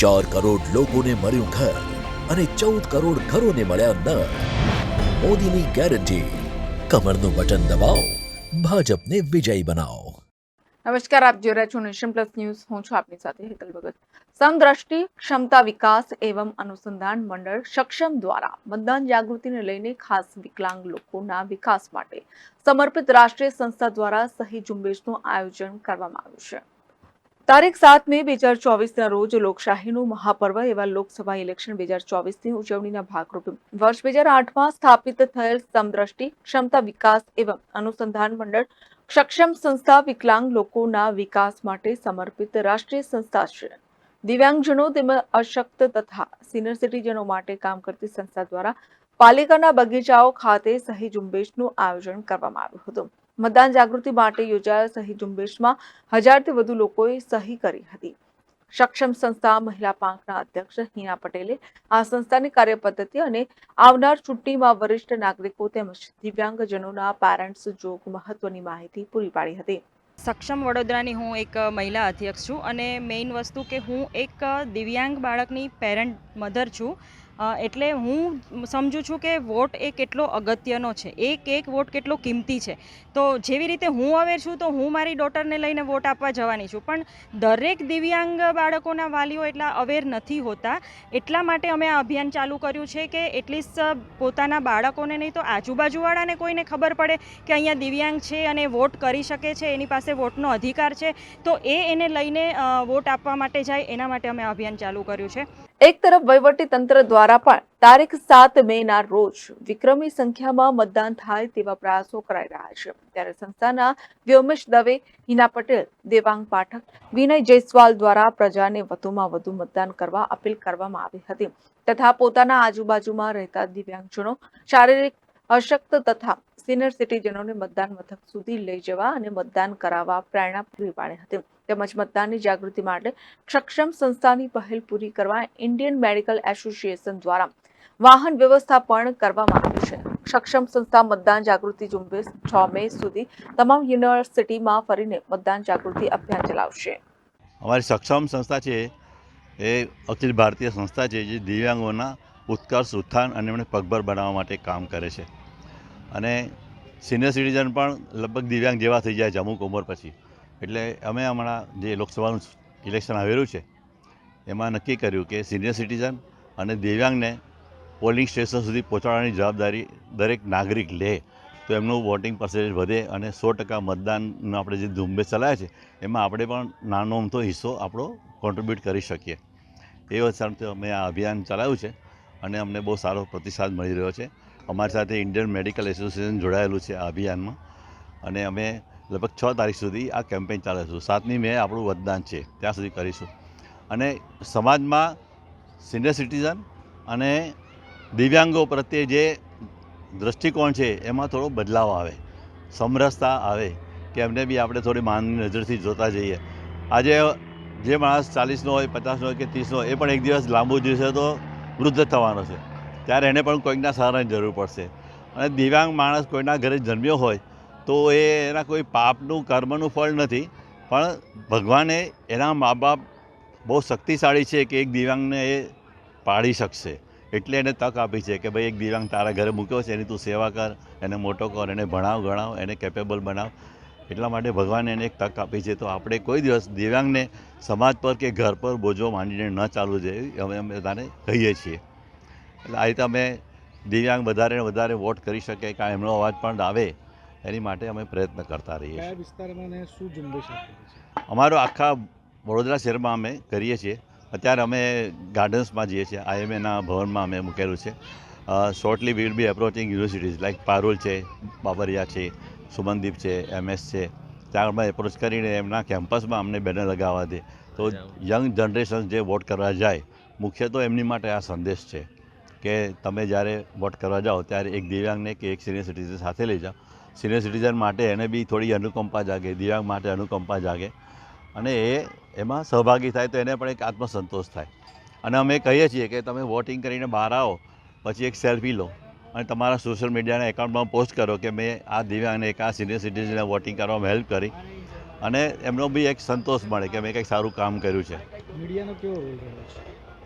ચાર કરોડ લોકોને મળ્યું ઘર અને ચૌદ કરોડ ઘરોને મળ્યા નળ. મોદીની ગેરંટી. કમરનું બટન દબાવો. ભાજપને વિજયી બનાવો. નમસ્કાર, આપ જોઈ રહ્યા છો નેશન પ્લસ ન્યૂઝ. હું છું આપની સાથે હેતલ ભગત. સમદ્રષ્ટિ, ક્ષમતા વિકાસ એવં અનુસંધાન મંડળ સક્ષમ દ્વારા મતદાન જાગૃતિને લઈને ખાસ વિકલાંગ લોકોના વિકાસ માટે સમર્પિત રાષ્ટ્રીય સંસ્થા દ્વારા સહી ઝુંબેશનું આયોજન કરવામાં આવ્યું છે. તારીખ સાત મે બે હજાર ચોવીસના રોજ લોકશાહીનું મહાપર્વ એવા લોકસભા ઇલેક્શન બે હજાર ચોવીસની ઉજવણીના ભાગરૂપે. વર્ષ બે હજાર આઠમાં સ્થાપિત થયેલ સમદ્રષ્ટિ, ક્ષમતા વિકાસ એવં અનુસંધાન મંડળ, સક્ષમ સંસ્થા વિકલાંગ લોકોના વિકાસ માટે સમર્પિત રાષ્ટ્રીય સંસ્થા છે. દિવ્યાંગજનો તેમજ અશક્ત તથા સિનિયર સિટીઝનો માટે કામ કરતી સંસ્થા દ્વારા પાલિકાના બગીચાઓ ખાતે સહી ઝુંબેશનું આયોજન કરવામાં આવ્યું હતું. મતદાન જાગૃતિ માટે યોજાયેલ સહી ઝુંબેશમાં હજારથી વધુ લોકોએ સહી કરી હતી. સક્ષમ સંસ્થા મહિલા પાંખના અધ્યક્ષ હિના પટેલે આ સંસ્થાની કાર્યપદ્ધતિ અને આવનાર ચૂંટણીમાં વરિષ્ઠ નાગરિકો તેમજ દિવ્યાંગજનોના પેરેન્ટ્સ જોગ મહત્વની માહિતી પૂરી પાડી હતી. સક્ષમ વડોદરાની હું એક મહિલા અધ્યક્ષ છું અને મેઇન વસ્તુ કે હું એક દિવ્યાંગ બાળકની પેરેન્ટ મધર છું. એટલે હું સમજુ છું કે વોટ એ કેટલો અગત્યનો છે. એક એક વોટ કેટલો કિંમતી છે. તો જેવી રીતે હું અવેર છું, તો હું મારી ડોટરને લઈને વોટ આપવા જવાની છું. પણ દરેક દિવ્યાંગ બાળકોના વાલીઓ એટલા અવેર નથી હોતા. એટલા માટે અમે આ અભિયાન ચાલુ કર્યું છે કે એટલીસ્ટ પોતાના બાળકોને નહીં તો આજુબાજુવાળાને કોઈને ખબર પડે કે અહીંયા દિવ્યાંગ છે અને વોટ કરી શકે છે, એની પાસે વોટનો અધિકાર છે. તો એ એને લઈને વોટ આપવા માટે જાય, એના માટે અમે અભિયાન ચાલુ કર્યું છે. એક તરફ વહીવટી તંત્ર દ્વારા પણ તારીખ સાત મે ના રોજ વિક્રમી સંખ્યામાં મતદાન થાય તેવા પ્રયાસો કરાઈ રહ્યા છે. ત્યારે સંસ્થાના વ્યોમેશ દવે, હિના પટેલ, દેવાંગ પાઠક, વિનય જયસ્વાલ દ્વારા પ્રજાને વધુમાં વધુ મતદાન કરવા અપીલ કરવામાં આવી હતી તથા પોતાના આજુબાજુમાં રહેતા દિવ્યાંગજનો, શારીરિક અશક્ત તથા સિનિયર સિટીઝનોને મતદાન મથક સુધી લઈ જવા અને મતદાન કરાવવા પ્રેરણા પૂરી પાડી હતી. તેમજ મતદાનની જાગૃતિ માટે સક્ષમ સંસ્થાની પહેલ પૂરી કરવા ઇન્ડિયન મેડિકલ એસોસિએશન દ્વારા વાહન વ્યવસ્થા પણ કરવામાં આવી છે. સક્ષમ સંસ્થા મતદાન જાગૃતિ ઝુંબેશ છ મે સુધી તમામ યુનિવર્સિટીમાં ફરીને મતદાન જાગૃતિ અભિયાન ચલાવશે. અમારી સક્ષમ સંસ્થા છે, એ અખિલ ભારતીય સંસ્થા છે, જે દિવ્યાંગોના ઉત્કર્ષ ઉત્થાન અને એમને પગભર બનાવવા માટે કામ કરે છે. અને સિનિયર સિટીઝન પણ લગભગ દિવ્યાંગ જેવા થઈ જાય છે અમુક ઉંમર પછી. એટલે અમે હમણાં જે લોકસભાનું ઇલેક્શન આવેલું છે, એમાં નક્કી કર્યું કે સિનિયર સિટીઝન અને દિવ્યાંગને પોલિંગ સ્ટેશન સુધી પહોંચાડવાની જવાબદારી દરેક નાગરિક લે. તો એમનું વોટિંગ પર્સન્ટેજ વધે અને સો ટકા મતદાનનો આપણે જે ઝુંબેશ ચલાવે છે, એમાં આપણે પણ નાનો અમથો હિસ્સો આપણો કોન્ટ્રીબ્યુટ કરી શકીએ. એ વસ્તુ અમે આ અભિયાન ચલાવ્યું છે અને અમને બહુ સારો પ્રતિસાદ મળી રહ્યો છે. અમારી સાથે ઇન્ડિયન મેડિકલ એસોસિએશન જોડાયેલું છે આ અભિયાનમાં અને અમે લગભગ છ તારીખ સુધી આ કેમ્પેઇન છે. સાતમી મે આપણું મતદાન છે. ત્યાં સુધી કરીશું. અને સમાજમાં સિનિયર સિટીઝન અને દિવ્યાંગો પ્રત્યે જે દૃષ્ટિકોણ છે, એમાં થોડો બદલાવ આવે. સમરસતા આવે કે એમને બી આપણે થોડી માનની નજરથી જોતા જઈએ. આજે જે માણસ ચાલીસનો હોય, પચાસનો હોય કે ત્રીસનો એ પણ એક દિવસ લાંબુ દિવસે તો વૃદ્ધ થવાનો છે. ત્યારે એને પણ કોઈકના સહારાની જરૂર પડશે. અને દિવ્યાંગ માણસ કોઈના ઘરે જન્મ્યો હોય તો એ એના કોઈ પાપનું, કર્મનું ફળ નથી. પણ ભગવાને એના મા બાપ બહુ શક્તિશાળી છે કે એક દિવ્યાંગને એ પાડી શકશે. એટલે એને તક આપી છે કે ભાઈ એક દિવ્યાંગ તારા ઘરે મૂક્યો છે, એની તું સેવા કર, એને મોટો કર, એને ભણાવ, ગણાવ, એને કેપેબલ બનાવ. એટલા માટે ભગવાને એને એક તક આપી છે. તો આપણે કોઈ દિવસ દિવ્યાંગને સમાજ પર કે ઘર પર બોજો માંડીને ન ચાલવું જોઈએ અમે અમે બધાને કહીએ છીએ. એટલે આ રીતે અમે દિવ્યાંગ વધારે ને વધારે વોટ કરી શકે કાં એમનો અવાજ પણ આવે. એની માટે અમે પ્રયત્ન કરતા રહીએ છીએ. વિસ્તારમાં શું ઝુંબેશ અમારો આખા વડોદરા શહેરમાં અમે કરીએ છીએ. અત્યારે અમે ગાર્ડન્સમાં જઈએ છીએ. આઈએમએના ભવનમાં અમે મૂકેલું છે. Shortly will be approaching universities like Parul છે બાબરિયા છે સુમનદીપ છે એમએસ છે. ત્યાં અમે એપ્રોચ કરીને એમના કેમ્પસમાં અમને બેનર લગાવવા દે. તો યંગ જનરેશન જે વોટ કરવા જાય મુખ્ય તો એમની માટે આ સંદેશ છે કે તમે જ્યારે વોટ કરવા જાઓ ત્યારે એક દિવ્યાંગને કે એક સિનિયર સિટીઝન સાથે લઈ જાઓ. સિનિયર સિટીઝન માટે એને બી થોડી અનુકંપા જાગે દિવ્યાંગ માટે અનુકંપા જાગે. અને એ એમાં સહભાગી થાય તો એને પણ એક આત્મસંતોષ થાય. અને અમે કહીએ છીએ કે તમે વોટિંગ કરીને બહાર આવો પછી એક સેલ્ફી લો. અને તમારા સોશિયલ મીડિયાના એકાઉન્ટમાં પોસ્ટ કરો કે મેં આ દિવ્યાંગને એક આ સિનિયર સિટીઝનને વોટિંગ કરવામાં હેલ્પ કરી. અને એમનો બી એક સંતોષ મળે કે મેં કંઈક સારું કામ કર્યું છે. મીડિયાનો કેવો રોલ છે?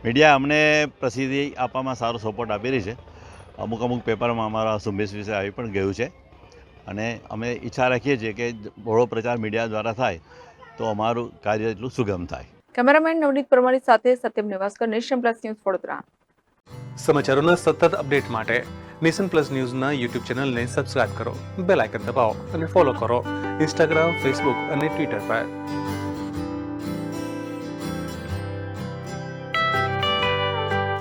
મીડિયા અમને પ્રસિદ્ધિ આપવામાં સારો સપોર્ટ આપી રહી છે. અમુક અમુક પેપરમાં અમારા ઝુંબેશ વિશે આવી પણ ગયું છે. અને અમે ઈચ્છા રાખીએ છીએ કે બહોળો પ્રચાર મીડિયા દ્વારા થાય તો અમારું કાર્ય એટલું સુગમ થાય. કેમેરામેન નવનીત પરમારી સાથે Satyam Nivaskar Nation Plus News Vadodara. સમાચારોના સતત અપડેટ માટે નેશન પ્લસ ન્યૂઝના યુટ્યુબ ચેનલને સબસ્ક્રાઇબ કરો બેલ આઇકન દબાવો અને ફોલો કરો ઇન્સ્ટાગ્રામ ફેસબુક અને ટ્વિટર પર.